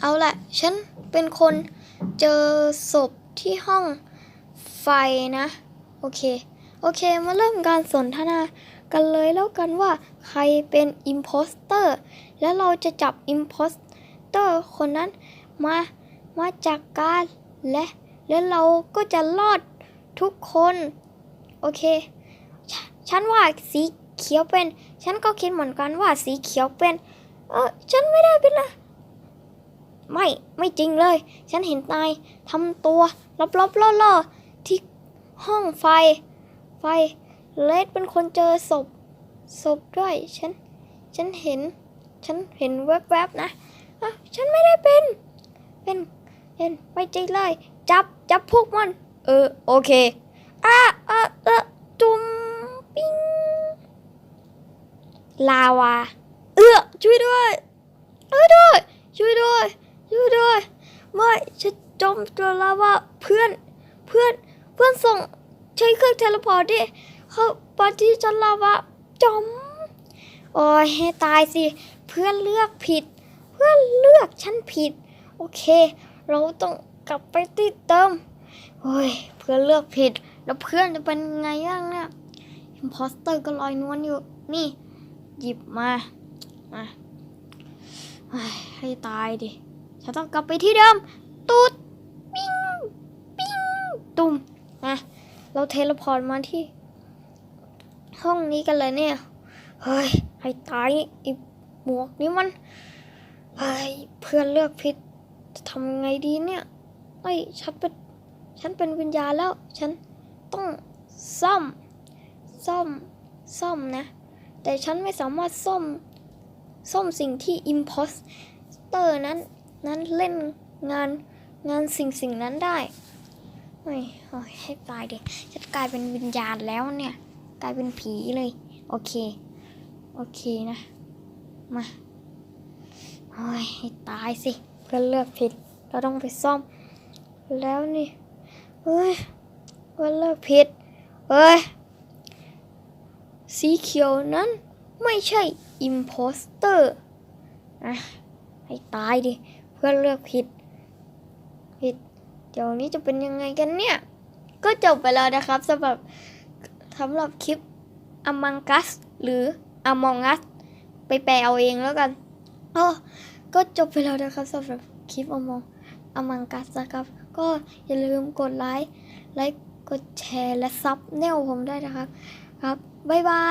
เอาละฉันเป็นคนเจอศพที่ห้องไฟนะ โอเค โอเค มาเริ่มการสนทนากันเลยแล้วกันว่าใครเป็นอิมโพสเตอร์ แล้วเราจะจับอิมโพสเตอร์คนนั้นมา มาจากการและแล้วเราก็จะรอดทุกคน โอเคฉฉันว่าสีเขียวเป็น ฉันก็คิดเหมือนกันว่าสีเขียวเป็น เออฉันไม่ได้เป็นนะ ไม่ไม่จริงเลย ฉันเห็นนายทำตัวลบๆล่อๆที่ห้องไฟ ไฟเลดเป็นคนเจอศพศพด้วย ฉัน ฉันเห็น ฉันเห็นแวบๆนะอะฉันไม่ได้เป็น เป็นเป็นไม่จริงเลย จับจับพวกมัน เออ โอเคอะอะออจุมปิ้งลาวา เออช่วยด้วยช่วยด้วยช่วยด้วย ช่วยด้วย ไม่ จมตัวลาวาเพื่อนเพื่อนเพื่อนส่งใช้เครื่องเทเลพอร์ตดิเขาปาที่จนลาวาจมโอ้ยให้ตายสิ เพื่อนเลือกผิด เพื่อนเลือกฉันผิด โอเค เราต้องกลับไปที่เติมโอ้ยเพื่อนเลือกผิด แล้วเพื่อนจะเป็นไงบ้างเนี่ยอิมพอสเตอร์ก็ลอยนวลอยู่ นี่ หยิบมามาให้ตายดิ ฉันต้องกลับไปที่เดิม ตูด ปิ้ง ปิ้ง ตุ่มนะ เราเทเลพอร์ตมาที่ ห้องนี้กันเลยเนี่ย เฮ้ยให้ตายไอีหมวกนี้มัน เฮ้ยเพื่อนเลือกผิดจะทำไงดีเนี่ยเอ้ยฉันเป็นฉันเป็นวิญญาณแล้ว ฉันต้องซ่อม ซ่อม ซ่อมนะ แต่ฉันไม่สามารถซ่อม ซ่อมสิ่งที่ imposter นั้น นั้นเล่นงานงานสิ่งสิ่งนั้นได้ โอ้ยโอ้ยให้ตายดิฉันกลายเป็นวิญญาณแล้วเนี่ย กลายเป็นผีเลย โอเค โอเคนะ มาโอ้ยให้ตายสิ เพื่อนเลือกผิด เราต้องไปซ่อม แล้วนี่ เฮ้ยเพื่อนเลือกผิด เฮ้ย สีเขียวนั้นไม่ใช่อิมโพสเตอร์อะให้ตายดิ เพื่อนเลือกผิด เดี๋ยวนี้จะเป็นยังไงกันเนี่ย ก็จบไปแล้วนะครับสำหรับสำหรับคลิป Among Us หรือ Among Us ไปแปลเอาเองแล้วกันอ๋อก็จบไปแล้วนะครับสำหรับคลิป Among Among Us นะครับ ก็อย่าลืมกดไลค์ไลค์กดแชร์และซับแนวผมได้นะครับ ครับ บ๊ายบาย